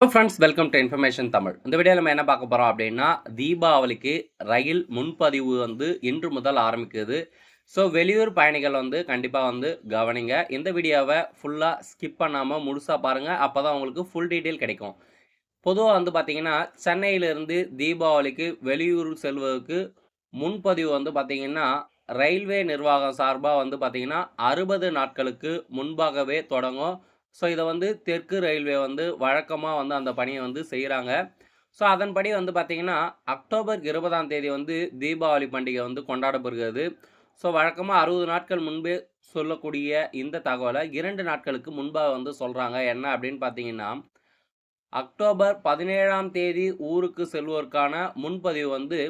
Friends welcome to information Tamil இந்த வீடியோவில் நம்ம என்ன பார்க்க போகிறோம் அப்படின்னா தீபாவளிக்கு ரயில் முன்பதிவு வந்து இன்று முதல் ஆரம்பிக்குது. ஸோ வெளியூர் பயணிகள் வந்து கண்டிப்பாக வந்து கவனிங்க. இந்த வீடியோவை ஃபுல்லாக ஸ்கிப் பண்ணாமல் முழுசாக பாருங்கள் அப்போ தான் உங்களுக்கு ஃபுல் டீட்டெயில் கிடைக்கும். பொதுவாக வந்து பார்த்திங்கன்னா சென்னையிலிருந்து தீபாவளிக்கு வெளியூர் செல்வதற்கு முன்பதிவு வந்து பார்த்தீங்கன்னா ரயில்வே நிர்வாகம் சார்பாக வந்து பார்த்திங்கன்னா அறுபது நாட்களுக்கு முன்பாகவே தொடங்கும். ஸோ இதை வந்து தெற்கு ரயில்வே வந்து வழக்கமாக வந்து அந்த பணியை வந்து செய்கிறாங்க ஸோ அதன்படி வந்து பார்த்திங்கன்னா அக்டோபர் இருபதாம் தேதி வந்து தீபாவளி பண்டிகை வந்து கொண்டாடப்படுகிறது. ஸோ வழக்கமாக அறுபது நாட்கள் முன்பே சொல்லக்கூடிய இந்த தகவலை இரண்டு நாட்களுக்கு முன்பாக வந்து சொல்கிறாங்க என்ன அப்படின்னு பார்த்தீங்கன்னா அக்டோபர் பதினேழாம் தேதி ஊருக்கு செல்வோருக்கான முன்பதிவு வந்து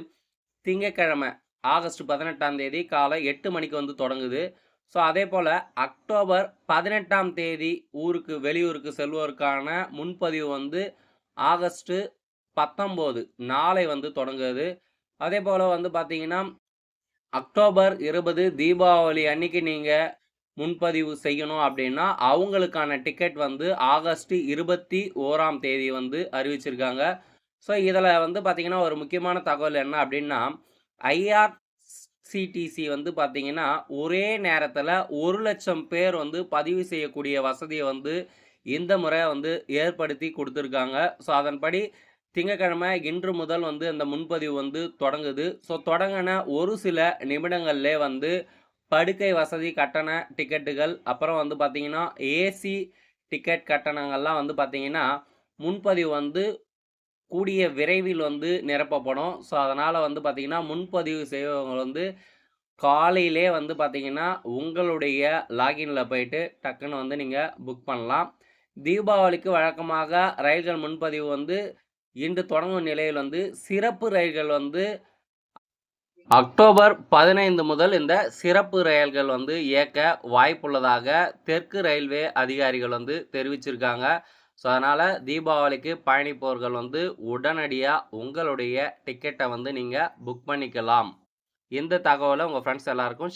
திங்கக்கிழமை ஆகஸ்ட் பதினெட்டாம் தேதி காலை எட்டு மணிக்கு வந்து தொடங்குது. ஸோ அதே போல் அக்டோபர் பதினெட்டாம் தேதி ஊருக்கு வெளியூருக்கு செல்வோருக்கான முன்பதிவு வந்து ஆகஸ்ட்டு பத்தொம்போது. நாளை வந்து தொடங்குது. அதே போல் வந்து பார்த்தீங்கன்னா அக்டோபர் இருபது தீபாவளி அன்னைக்கு நீங்கள் முன்பதிவு செய்யணும் அப்படின்னா அவங்களுக்கான டிக்கெட் வந்து ஆகஸ்ட் இருபத்தி ஓராம் தேதி வந்து அறிவிச்சிருக்காங்க. ஸோ இதில் வந்து பார்த்திங்கன்னா ஒரு முக்கியமான தகவல் என்ன அப்படின்னா ஐஆர் சிடிசி வந்து பார்த்தீங்கன்னா ஒரே நேரத்தில் ஒரு லட்சம் பேர் வந்து பதிவு செய்யக்கூடிய வசதியை வந்து இந்த முறை வந்து ஏற்படுத்தி கொடுத்துருக்காங்க. ஸோ அதன்படி திங்கக்கிழமை இன்று முதல் வந்து அந்த முன்பதிவு வந்து தொடங்குது. ஸோ தொடங்கின ஒரு சில நிமிடங்கள்லே வந்து படுக்கை வசதி கட்டண டிக்கெட்டுகள் அப்புறம் வந்து பார்த்திங்கன்னா ஏசி டிக்கெட் கட்டணங்கள்லாம் வந்து பார்த்திங்கன்னா முன்பதிவு வந்து கூடிய விரைவில் வந்து நிரப்பப்படும். ஸோ அதனால் வந்து பார்த்திங்கன்னா முன்பதிவு செய்வங்க வந்து காலையிலே வந்து பார்த்திங்கன்னா உங்களுடைய லாகினில் போயிட்டு டக்குன்னு வந்து நீங்கள் புக் பண்ணலாம். தீபாவளிக்கு வழக்கமாக ரயில்கள் முன்பதிவு வந்து இன்று தொடங்கும் நிலையில் வந்து சிறப்பு ரயில்கள் வந்து அக்டோபர் பதினைந்து முதல் இந்த சிறப்பு ரயில்கள் வந்து இயக்க வாய்ப்புள்ளதாக தெற்கு ரயில்வே அதிகாரிகள் வந்து தெரிவிச்சிருக்காங்க. ஸோ அதனால் தீபாவளிக்கு பயணிப்பவர்கள் வந்து உடனடியாக உங்களுடைய டிக்கெட்டை வந்து நீங்கள் புக் பண்ணிக்கலாம். இந்த தகவலை உங்கள் ஃப்ரெண்ட்ஸ் எல்லாருக்கும்